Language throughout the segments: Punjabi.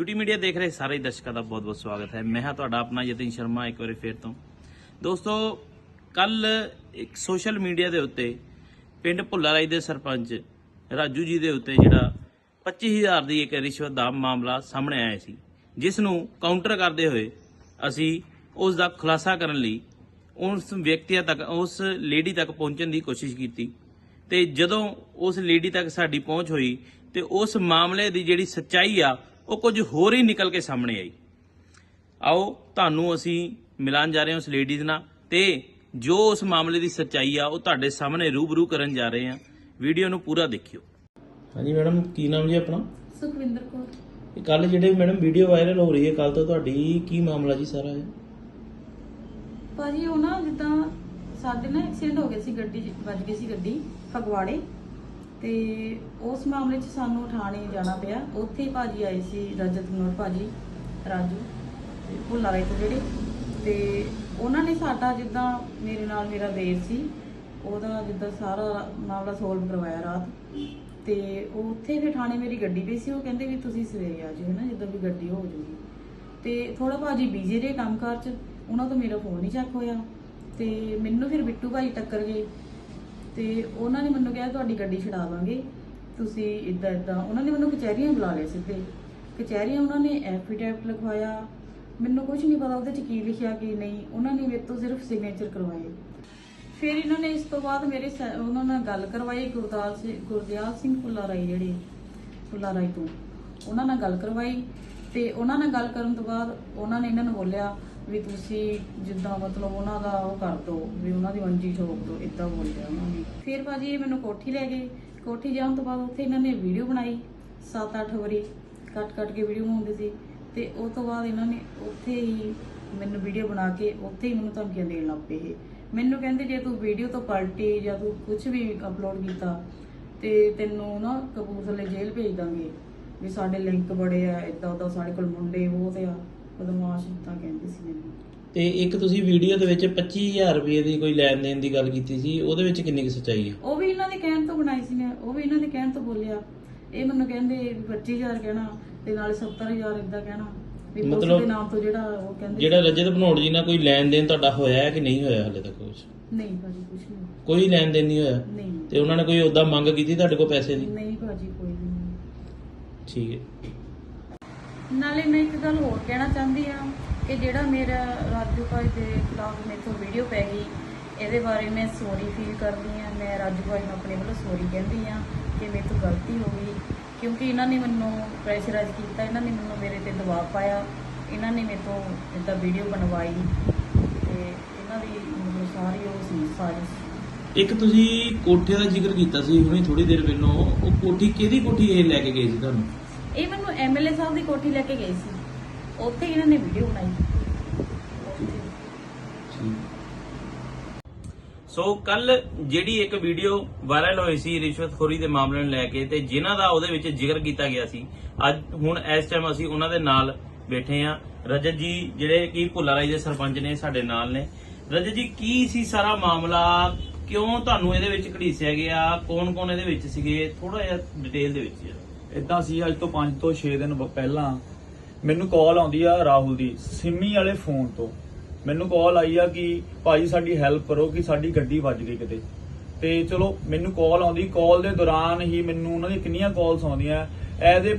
ਯੂਟੀ ਮੀਡੀਆ ਦੇਖ ਰਹੇ ਸਾਰੇ ਦਰਸ਼ਕਾਂ ਦਾ ਬਹੁਤ-ਬਹੁਤ ਸਵਾਗਤ ਹੈ। ਮੈਂ ਹਾਂ ਤੁਹਾਡਾ ਆਪਣਾ ਯਤਨ ਸ਼ਰਮਾ ਇੱਕ ਵਾਰੀ ਫੇਰ ਤੋਂ। ਦੋਸਤੋ, ਕੱਲ ਇੱਕ ਸੋਸ਼ਲ ਮੀਡੀਆ ਦੇ ਉੱਤੇ ਪਿੰਡ ਭੁੱਲਾਰਾਈ ਦੇ ਸਰਪੰਚ ਰਾਜੂ ਜੀ ਦੇ ਉੱਤੇ ਜਿਹੜਾ 25000 ਦੀ ਇੱਕ ਰਿਸ਼ਵਤ ਦਾ ਮਾਮਲਾ ਸਾਹਮਣੇ ਆਇਆ ਸੀ, ਜਿਸ ਨੂੰ ਕਾਊਂਟਰ ਕਰਦੇ ਹੋਏ ਅਸੀਂ ਉਸ ਦਾ ਖੁਲਾਸਾ ਕਰਨ ਲਈ ਉਸ ਵਿਅਕਤੀ ਤੱਕ, ਉਸ ਲੇਡੀ ਤੱਕ ਪਹੁੰਚਣ ਦੀ ਕੋਸ਼ਿਸ਼ ਕੀਤੀ ਤੇ ਜਦੋਂ ਉਸ ਲੇਡੀ ਤੱਕ ਸਾਡੀ ਪਹੁੰਚ ਹੋਈ ਤੇ ਉਸ ਮਾਮਲੇ ਦੀ ਜਿਹੜੀ ਸੱਚਾਈ ਆ ਉਹ ਕੁਝ ਹੋਰ ਹੀ ਨਿਕਲ ਕੇ ਸਾਹਮਣੇ ਆਈ। ਆਓ ਤੁਹਾਨੂੰ ਅਸੀਂ ਮਿਲਾਨ ਜਾ ਰਹੇ ਹਾਂ ਉਸ ਲੇਡੀਜ਼ ਨਾਲ ਤੇ ਜੋ ਉਸ ਮਾਮਲੇ ਦੀ ਸੱਚਾਈ ਆ ਉਹ ਤੁਹਾਡੇ ਸਾਹਮਣੇ ਰੂਬਰੂ ਕਰਨ ਜਾ ਰਹੇ ਹਾਂ। ਵੀਡੀਓ ਨੂੰ ਪੂਰਾ ਦੇਖਿਓ। ਹਾਂਜੀ ਮੈਡਮ ਕੀ ਨਾਮ ਜੀ ਆਪਣਾ? ਸੁਖਵਿੰਦਰ ਕੌਰ। ਇਹ ਕੱਲ ਜਿਹੜੇ ਮੈਡਮ ਵੀਡੀਓ ਵਾਇਰਲ ਹੋ ਰਹੀ ਹੈ ਕੱਲ ਤੋਂ ਤੁਹਾਡੀ ਕੀ ਮਾਮਲਾ ਜੀ ਸਾਰਾ ਇਹ? ਭਾਜੀ ਉਹ ਨਾ ਜਿੱਦਾਂ ਸਾਡੇ ਨਾ ਐਕਸੀਡੈਂਟ ਹੋ ਗਿਆ ਸੀ ਗੱਡੀ 'ਚ ਵੱਜ ਗਈ ਸੀ ਗੱਡੀ ਫਗਵਾੜੇ। ਤੇ ਉਸ ਮਾਮਲੇ 'ਚ ਸਾਨੂੰ ਥਾਣੇ ਜਾਣਾ ਪਿਆ। ਉੱਥੇ ਹੀ ਭਾਜੀ ਆਏ ਸੀ ਰਜਤ ਕੁਮਾਰ ਭਾਜੀ, ਰਾਜੂ ਤੇ ਭੁੱਲਾ ਰਾਏ ਤੋਂ ਜਿਹੜੇ। ਤੇ ਉਹਨਾਂ ਨੇ ਸਾਡਾ ਜਿੱਦਾਂ ਮੇਰੇ ਨਾਲ ਮੇਰਾ ਦੇਰ ਸੀ, ਉਹਦਾ ਜਿੱਦਾਂ ਸਾਰਾ ਮਾਮਲਾ ਸੋਲਵ ਕਰਵਾਇਆ ਰਾਤ। ਤੇ ਉਹ ਉੱਥੇ ਫਿਰ ਥਾਣੇ ਮੇਰੀ ਗੱਡੀ ਪਈ ਸੀ, ਉਹ ਕਹਿੰਦੇ ਵੀ ਤੁਸੀਂ ਸਵੇਰੇ ਆ ਜਾਓ ਨਾ ਜਿੱਦਾਂ ਵੀ ਗੱਡੀ ਹੋ ਜੂਗੀ। ਤੇ ਥੋੜਾ ਭਾਜੀ ਬਿਜ਼ੀ ਰਹੇ ਕੰਮਕਾਰ ਚ, ਉਹਨਾਂ ਤੋਂ ਮੇਰਾ ਫੋਨ ਨਹੀਂ ਚੱਕ ਹੋਇਆ। ਤੇ ਮੈਨੂੰ ਫਿਰ ਬਿੱਟੂ ਭਾਈ ਟੱਕਰ ਗਏ। ਤੇ ਉਹਨਾਂ ਨੇ ਮੈਨੂੰ ਕਿਹਾ, ਤੁਹਾਡੀ ਗੱਡੀ ਛਡਾ ਦਾਂਗੇ ਤੁਸੀਂ ਇਦਾਂ ਇਦਾਂ ਉਹਨਾਂ ਨੇ ਮੈਨੂੰ ਕਚਹਿਰੀਆਂ ਬੁਲਾ ਲਏ ਸਿੱਧੇ। ਕਚਹਿਰੀਆਂ ਉਹਨਾਂ ਨੇ ਐਫੀਡੈਵਿਟ ਲਿਖਵਾਇਆ। ਮੈਨੂੰ ਕੁਝ ਨਹੀਂ ਪਤਾ ਉਹਦੇ ਚ ਕੀ ਲਿਖਿਆ, ਕੀ ਨਹੀਂ। ਉਹਨਾਂ ਨੇ ਮੇਰੇ ਤੋਂ ਸਿਰਫ ਸਿਗਨੇਚਰ ਕਰਵਾਏ। ਫਿਰ ਇਹਨਾਂ ਨੇ ਇਸ ਤੋਂ ਬਾਅਦ ਮੇਰੇ ਸ- ਉਹਨਾਂ ਨਾਲ ਗੱਲ ਕਰਵਾਈ ਗੁਰਦਾਸ ਸਿੰਘ ਗੁਰਦਿਆਲ ਸਿੰਘ ਫੁੱਲਾਰਾਈ ਜਿਹੜੇ ਫੁੱਲਾਰਾਈ ਤੋਂ। ਉਹਨਾਂ ਨਾਲ ਗੱਲ ਕਰਵਾਈ ਤੇ ਉਹਨਾਂ ਨਾਲ ਗੱਲ ਕਰਨ ਤੋਂ ਬਾਅਦ ਉਹਨਾਂ ਨੇ ਇਹਨਾਂ ਨੂੰ ਬੋਲਿਆ ਵੀ ਤੁਸੀਂ ਜਿੱਦਾਂ ਮਤਲਬ ਉਹਨਾਂ ਦਾ ਉਹ ਕਰ ਦੋ, ਵੀ ਉਹਨਾਂ ਦੀ ਮੰਜੀ ਠੋਕ ਦੋ ਇਦਾਂ ਬੋਲਿਆ ਉਹਨਾਂ ਨੇ। ਫਿਰ ਭਾਜੀ ਇਹ ਮੈਨੂੰ ਕੋਠੀ ਲੈ ਗਏ। ਕੋਠੀ ਜਾਣ ਤੋਂ ਬਾਅਦ ਉੱਥੇ ਇਹਨਾਂ ਨੇ ਵੀਡੀਓ ਬਣਾਈ 7-8 ਵਾਰੀ। ਕੱਟ ਕੱਟ ਕੇ ਵੀਡੀਓ ਬਣਾਉਂਦੇ ਸੀ। ਤੇ ਉਸ ਤੋਂ ਬਾਅਦ ਇਹਨਾਂ ਨੇ ਉੱਥੇ ਹੀ ਮੈਨੂੰ ਵੀਡੀਓ ਬਣਾ ਕੇ ਉੱਥੇ ਹੀ ਮੈਨੂੰ ਧਮਕੀਆਂ ਦੇਣ ਲੱਗ ਪਏ ਇਹ। ਮੈਨੂੰ ਕਹਿੰਦੇ ਜੇ ਤੂੰ ਵੀਡੀਓ ਤੋਂ ਪਲਟੀ ਜਾਂ ਤੂੰ ਕੁਝ ਵੀ ਅਪਲੋਡ ਕੀਤਾ, ਤੇ ਤੈਨੂੰ ਨਾ ਕਪੂਰਥਲੇ ਜੇਲ੍ਹ ਭੇਜ ਦਾਂਗੇ। ਵੀ ਸਾਡੇ ਲਿੰਕ ਬੜੇ ਆ ਇਦਾਂ ਉਦਾਂ ਸਾਡੇ ਕੋਲ ਮੁੰਡੇ ਬਹੁਤ ਆ। ਬਦਮਾਸ਼ ਤਾਂ ਕਹਿੰਦੇ ਸੀ ਮੈਨੂੰ। ਤੇ ਇੱਕ ਤੁਸੀਂ ਵੀਡੀਓ ਦੇ ਵਿੱਚ 25000 ਰੁਪਏ ਦੀ ਕੋਈ ਲੈਣ ਦੇਣ ਦੀ ਗੱਲ ਕੀਤੀ ਸੀ ਉਹਦੇ ਵਿੱਚ ਕਿੰਨੀ ਕੁ ਸੱਚਾਈ ਹੈ ਉਹ ਵੀ ਇਹਨਾਂ ਦੇ ਕਹਿਣ ਤੋਂ ਬਣਾਈ ਸੀ ਮੈਂ ਉਹ ਵੀ ਇਹਨਾਂ ਦੇ ਕਹਿਣ ਤੋਂ ਬੋਲਿਆ। ਇਹ ਮੈਨੂੰ ਕਹਿੰਦੇ ਵੀ 25000 ਕਹਿਣਾ ਤੇ ਨਾਲੇ 70000 ਇਦਾਂ ਕਹਿਣਾ। ਵੀ ਪੁਲਿਸ ਮਤਲਬ ਦੇ ਨਾਮ ਤੋਂ ਜਿਹੜਾ ਉਹ ਕਹਿੰਦੇ ਜਿਹੜਾ ਰਜਤ ਭਨੋੜ ਜੀ ਨਾਲ ਕੋਈ ਲੈਣ ਦੇਣ ਤੁਹਾਡਾ ਹੋਇਆ ਹੈ ਕਿ ਨਹੀਂ ਹੋਇਆ ਹਲੇ ਤੱਕ ਕੁਝ ਨਹੀਂ ਭਾਜੀ ਕੁਝ ਨਹੀਂ। ਕੋਈ ਲੈਣ ਦੇਣ ਨਹੀਂ ਹੋਇਆ? ਨਹੀਂ। ਤੇ ਉਹਨਾਂ ਨੇ ਕੋਈ ਉਦਾਂ ਮੰਗ ਕੀਤੀ ਤੁਹਾਡੇ ਕੋਲ ਪੈਸੇ ਦੀ? ਨਹੀਂ ਭਾਜੀ ਕੋਈ ਵੀ ਨਹੀਂ। ਠੀਕ ਹੈ। ਨਾਲੇ ਮੈਂ ਇੱਕ ਗੱਲ ਹੋਰ ਕਹਿਣਾ ਚਾਹੁੰਦੀ ਆ ਕਿ ਜਿਹੜਾ ਮੇਰਾ ਰਾਜੂ ਭਾਈ ਦੇ ਖਿਲਾਫ ਮੇਰੇ ਤੋਂ ਵੀਡੀਓ ਪੈ ਗਈ, ਇਹਦੇ ਬਾਰੇ ਮੈਂ ਸੌਰੀ ਫੀਲ ਕਰਦੀ ਆ ਮੈਂ ਰਾਜੂ ਭਾਈ ਨੂੰ ਆਪਣੇ ਵੱਲੋਂ ਸੌਰੀ ਕਹਿੰਦੀ ਆ ਕਿ ਮੇਰੇ ਤੋਂ ਗਲਤੀ ਹੋ ਗਈ, ਕਿਉਂਕਿ ਇਹਨਾਂ ਨੇ ਮੈਨੂੰ ਪ੍ਰੈਸ਼ਰਾਈਜ਼ ਕੀਤਾ, ਇਹਨਾਂ ਨੇ ਮੈਨੂੰ ਮੇਰੇ ਤੇ ਦਬਾਅ ਪਾਇਆ, ਇਹਨਾਂ ਨੇ ਮੇਰੇ ਤੋਂ ਇਦਾਂ ਵੀਡੀਓ ਬਣਵਾਈ ਤੇ ਇਹਨਾਂ ਦੀ ਮਤਲਬ ਸਾਰੀ ਉਹ ਸੀ ਸਾਜ਼ਿਸ਼ ਇੱਕ ਤੁਸੀਂ ਕੋਠੇ ਦਾ ਜ਼ਿਕਰ ਕੀਤਾ ਸੀ ਹੁਣੇ ਥੋੜੀ ਦੇਰ ਪਹਿਲਾਂ, ਉਹ ਕੋਠੀ ਕਿਹਦੀ ਕੋਠੀ ਇਹ ਲੈ ਕੇ ਗਏ ਸੀ ਤੁਹਾਨੂੰ? ਇਹ ਮੈਨੂੰ ਐਮਐਲਏ ਸਾਹਿਬ ਦੀ ਕੋਠੀ ਲੈ ਕੇ ਗਏ ਸੀ। ਉੱਥੇ ਇਹਨਾਂ ਨੇ ਵੀਡੀਓ ਬਣਾਈ। ਸੋ ਕੱਲ ਜਿਹੜੀ ਇੱਕ ਵੀਡੀਓ ਵਾਇਰਲ ਹੋਈ ਸੀ ਰਿਸ਼ਵਤਖੋਰੀ ਦੇ ਮਾਮਲੇ ਨੂੰ ਲੈ ਕੇ ਤੇ ਜਿਨ੍ਹਾਂ ਦਾ ਉਹਦੇ ਵਿੱਚ ਜ਼ਿਕਰ ਕੀਤਾ ਗਿਆ ਸੀ, ਅੱਜ ਹੁਣ ਇਸ ਟਾਈਮ ਅਸੀਂ ਉਹਨਾਂ ਦੇ ਨਾਲ ਬੈਠੇ ਆ ਰਜਤ ਜੀ, ਜਿਹੜੇ ਕਿ ਭੁੱਲਾਰਾਈ ਦੇ ਸਰਪੰਚ ਨੇ, ਸਾਡੇ ਨਾਲ ਨੇ। ਰਜਤ ਜੀ, ਕੀ ਸੀ ਸਾਰਾ ਮਾਮਲਾ? ਕਿਉਂ ਤੁਹਾਨੂੰ ਇਹਦੇ ਵਿੱਚ ਘੜੀਸਿਆ ਗਿਆ? ਕੌਣ-ਕੌਣ ਇਹਦੇ ਵਿੱਚ ਸੀਗੇ? ਥੋੜਾ ਜਿਹਾ ਡਿਟੇਲ ਦੇ ਵਿੱਚ ਜਰਾ। ਇਦਾਂ ਸੀ, ਅੱਜ ਤੋਂ 5 ਤੋਂ 6 ਦਿਨ ਪਹਿਲਾਂ ਮੈਨੂੰ ਕਾਲ ਆਉਂਦੀ ਆ ਰਾਹੁਲ ਦੀ, ਸਿੰਮੀ ਵਾਲੇ ਫੋਨ ਤੋਂ। ਮੈਨੂੰ ਕਾਲ ਆਈ ਆ ਕਿ ਭਾਜੀ ਸਾਡੀ ਹੈਲਪ ਕਰੋ ਕਿ ਸਾਡੀ ਗੱਡੀ ਵੱਜ ਗਈ ਕਿਤੇ। ਤੇ ਚਲੋ, ਮੈਨੂੰ ਕਾਲ ਆਉਂਦੀ ਕਾਲ ਦੇ ਦੌਰਾਨ ਹੀ ਮੈਨੂੰ ਉਹਨਾਂ ਦੀ ਕਿੰਨੀਆਂ ਕਾਲਸ ਆਉਂਦੀਆਂ। ਐਜ਼ ਏ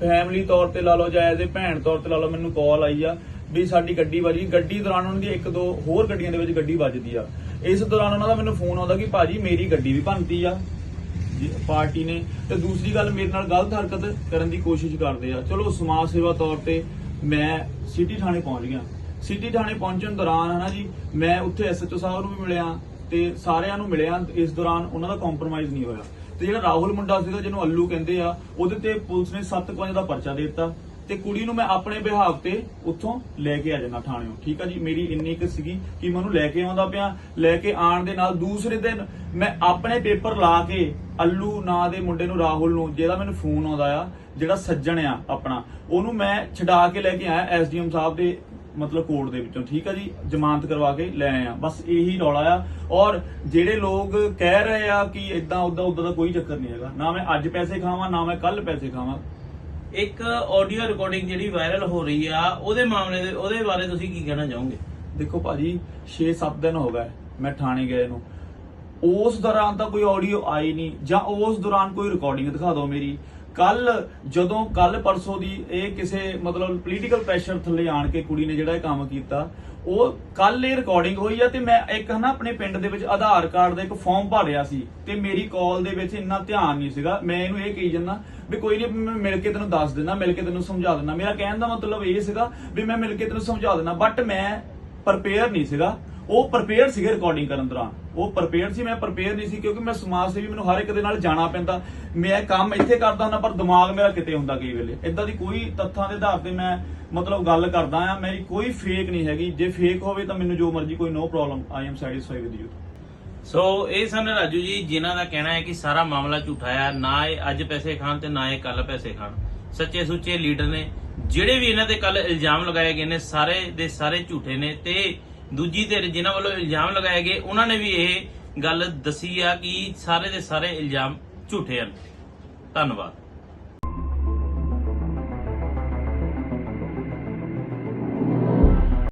ਫੈਮਿਲੀ ਤੌਰ ਤੇ ਲਾ ਲਓ ਜਾਂ ਐਜ਼ ਏ ਭੈਣ ਤੌਰ ਤੇ ਲਾ ਲਓ, ਮੈਨੂੰ ਕਾਲ ਆਈ ਆ ਵੀ ਸਾਡੀ ਗੱਡੀ ਵੱਜੀ ਗੱਡੀ ਦੌਰਾਨ ਉਹਨਾਂ ਦੀ ਇੱਕ ਦੋ ਹੋਰ ਗੱਡੀਆਂ ਦੇ ਵਿੱਚ ਗੱਡੀ ਵੱਜਦੀ ਆ। ਇਸ ਦੌਰਾਨ ਉਹਨਾਂ ਦਾ ਮੈਨੂੰ ਫੋਨ ਆਉਂਦਾ ਕਿ ਭਾਜੀ ਮੇਰੀ ਗੱਡੀ ਵੀ ਭੰਨਤੀ ਆ। ਪਾਰਟੀ ਨੇ। ਤੇ ਦੂਸਰੀ ਗੱਲ, ਮੇਰੇ ਨਾਲ ਗਲਤ ਹਰਕਤ ਕਰਨ ਦੀ ਕੋਸ਼ਿਸ਼ ਕਰਦੇ ਆ। ਚਲੋ, ਸਮਾਜ ਸੇਵਾ ਤੌਰ ਤੇ ਮੈਂ ਸਿਟੀ ਥਾਣੇ ਪਹੁੰਚ ਗਿਆ। ਸਿਟੀ ਥਾਣੇ ਪਹੁੰਚਣ ਦੌਰਾਨ, ਹਨਾ ਜੀ, ਮੈਂ ਉੱਥੇ ਐਸਐਚਓ ਸਾਹਿਬ ਨੂੰ ਵੀ ਮਿਲਿਆ ਤੇ ਸਾਰਿਆਂ ਨੂੰ ਮਿਲਿਆ। ਇਸ ਦੌਰਾਨ ਉਹਨਾਂ ਦਾ ਕੰਪਰੋਮਾਈਜ਼ ਨਹੀਂ ਹੋਇਆ। ਤੇ ਜਿਹੜਾ ਰਾਹੁਲ ਮੁੰਡਾ ਸੀਗਾ, ਜਿਹਨੂੰ ਅੱਲੂ ਕਹਿੰਦੇ ਆ, ਉਹਦੇ ਤੇ ਪੁਲਿਸ ਨੇ 7-5 ਦਾ ਪਰਚਾ ਦੇ ਦਿੱਤਾ। ਤੇ ਕੁੜੀ ਨੂੰ ਮੈਂ ਆਪਣੇ ਬਿਹਾਵ ਤੇ ਉੱਥੋਂ ਲੈ ਕੇ ਆ ਜਾਣਾ ਥਾਣਿਓਂ ਠੀਕ ਆ ਜੀ? ਮੇਰੀ ਇੰਨੀ ਕੁ ਸੀਗੀ ਕਿ ਮੈਂ ਉਹਨੂੰ ਲੈ ਕੇ ਆਉਂਦਾ ਪਿਆ, ਲੈ ਕੇ ਆਣ ਦੇ ਨਾਲ ਦੂਸਰੇ ਦਿਨ ਮੈਂ ਆਪਣੇ ਪੇਪਰ ਲਾ ਕੇ ਅੱਲੂ ਨਾਂ ਦੇ ਮੁੰਡੇ ਨੂੰ ਰਾਹੁਲ ਨੂੰ, ਜਿਹਦਾ ਮੈਨੂੰ ਫੋਨ ਆਉਂਦਾ ਆ, ਜਿਹੜਾ ਸੱਜਣ ਆ ਆਪਣਾ, ਉਹਨੂੰ ਮੈਂ ਛਡਾ ਕੇ ਲੈ ਕੇ ਆਇਆ ਐਸਡੀਐਮ ਸਾਹਿਬ ਦੇ ਮਤਲਬ ਕੋਰਟ ਦੇ ਵਿੱਚੋਂ। ਠੀਕ ਆ ਜੀ? ਜ਼ਮਾਨਤ ਕਰਵਾ ਕੇ ਲੈ ਆਇਆ। ਬਸ ਇਹੀ ਰੌਲਾ ਆ। ਔਰ ਜਿਹੜੇ ਲੋਕ ਕਹਿ ਰਹੇ ਆ ਕਿ ਇਦਾਂ ਉਦਾਂ ਉਦਾਂ ਦਾ ਕੋਈ ਚੱਕਰ ਨਹੀਂ ਹੈਗਾ। ਨਾ ਮੈਂ ਅੱਜ ਪੈਸੇ ਖਾਵਾਂ, ਨਾ ਮੈਂ ਕੱਲ ਪੈਸੇ ਖਾਵਾਂ। ਇੱਕ ਆਡੀਓ ਰਿਕਾਰਡਿੰਗ ਜਿਹੜੀ ਵਾਇਰਲ ਹੋ ਰਹੀ ਆ, ਉਹਦੇ ਮਾਮਲੇ ਦੇ ਉਹਦੇ ਬਾਰੇ ਤੁਸੀਂ ਕੀ ਕਹਿਣਾ ਚਾਹੋਗੇ? ਦੇਖੋ ਭਾਜੀ 6-7 ਦਿਨ ਹੋ ਗਏ ਮੈਂ ਥਾਣੇ ਗਏ ਨੂੰ। ਉਸ ਦੌਰਾਨ ਤਾਂ ਕੋਈ ਆਡੀਓ ਆਈ ਨਹੀਂ, ਜਾਂ ਉਸ ਦੌਰਾਨ ਕੋਈ ਰਿਕਾਰਡਿੰਗ ਦਿਖਾ ਦਿਓ ਮੇਰੀ। ਕੱਲ ਜਦੋਂ ਕੱਲ ਪਰਸੋਂ ਦੀ ਇਹ ਕਿਸੇ ਮਤਲਬ ਪੋਲੀਟੀਕਲ ਪ੍ਰੈਸ਼ਰ ਥੱਲੇ ਆਣ ਕੇ ਕੁੜੀ ਨੇ ਜਿਹੜਾ ਇਹ ਕੰਮ ਕੀਤਾ, ਉਹ ਕੱਲ ਇਹ ਰਿਕਾਰਡਿੰਗ ਹੋਈ ਆ ਤੇ ਮੈਂ ਇੱਕ ਹਨਾ ਆਪਣੇ ਪਿੰਡ ਦੇ ਵਿੱਚ ਆਧਾਰ ਕਾਰਡ ਦਾ ਇੱਕ ਫਾਰਮ ਰਿਹਾ ਸੀ ਤੇ ਮੇਰੀ ਕਾਲ ਦੇ ਵਿੱਚ ਇੰਨਾ ਧਿਆਨ ਨਹੀਂ ਸੀਗਾ। ਮੈਂ ਇਹਨੂੰ ਇਹ ਕਹੀ ਜੰਨਾ ਵੀ ਕੋਈ ਨਹੀਂ, ਮੈਂ ਮਿਲ ਕੇ ਤੈਨੂੰ ਦੱਸ ਦਿੰਦਾ, ਮਿਲ ਕੇ ਤੈਨੂੰ ਸਮਝਾ ਦਿੰਦਾ। ਮੇਰਾ ਕਹਿਣ ਦਾ ਮਤਲਬ ਇਹ ਸੀਗਾ ਵੀ ਮੈਂ ਮਿਲ ਕੇ ਤੈਨੂੰ ਸਮਝਾ ਦਿੰਦਾ ਬਟ ਮੈਂ ਪ੍ਰਪੇਅਰ ਨਹੀਂ ਸੀਗਾ। ਉਹ ਪ੍ਰਪੇਅਰ ਸੀਗੇ ਰਿਕਾਰਡਿੰਗ ਕਰਨ ਦੌਰਾਨ। ਉਹ ਪ੍ਰਪੇਅਰ ਸੀ, ਮੈਂ ਪ੍ਰਪੇਅਰ ਨਹੀਂ ਸੀ ਕਿਉਂਕਿ ਮੈਂ ਸਮਾਜ ਸੇਵੀ ਮੈਨੂੰ ਹਰ ਇੱਕ ਦੇ ਨਾਲ ਜਾਣਾ ਪੈਂਦਾ। ਮੈਂ ਕੰਮ ਇੱਥੇ ਕਰਦਾ ਹੁੰਦਾ, ਪਰ ਦਿਮਾਗ ਮੇਰਾ ਕਿਤੇ ਹੁੰਦਾ ਕਈ ਵੇਲੇ। ਇਦਾਂ ਦੀ ਕੋਈ ਤੱਥਾਂ ਦੇ ਆਧਾਰ ਤੇ ਮੈਂ ਮਤਲਬ ਗੱਲ ਕਰਦਾ ਆ, ਮੇਰੀ ਕੋਈ ਫੇਕ ਨਹੀਂ ਹੈਗੀ। ਜੇ ਫੇਕ ਹੋਵੇ ਤਾਂ ਮੈਨੂੰ ਜੋ ਮਰਜ਼ੀ, ਕੋਈ no problem I am satisfied with you so ਇਹ ਸਨ ਰਾਜੂ ਜੀ, ਜਿਨ੍ਹਾਂ ਦਾ ਕਹਿਣਾ ਹੈ ਕਿ ਸਾਰਾ ਮਾਮਲਾ ਝੂਠਾ ਆ। ਨਾ ਇਹ ਅੱਜ ਪੈਸੇ ਖਾਣ ਤੇ ਨਾ ਇਹ ਕੱਲ ਪੈਸੇ ਖਾਣ। ਸੱਚੇ ਸੁੱਚੇ ਲੀਡਰ ਨੇ। ਜਿਹੜੇ ਵੀ ਇਹਨਾਂ ਤੇ ਕੱਲ ਇਲਜ਼ਾਮ ਲਗਾਏ ਗਏ ਨੇ, ਸਾਰੇ ਦੇ ਸਾਰੇ ਝੂਠੇ ਨੇ ਤੇ ਦੂਜੀ ਧਿਰ ਜਿਨ੍ਹਾਂ ਵੱਲੋਂ ਇਲਜ਼ਾਮ ਲਗਾਏ ਗਏ, ਉਹਨਾਂ ਨੇ ਵੀ ਇਹ ਗੱਲ ਦੱਸੀ ਆ ਕਿ ਸਾਰੇ ਦੇ ਸਾਰੇ ਇਲਜ਼ਾਮ ਝੂਠੇ ਹਨ। ਧੰਨਵਾਦ।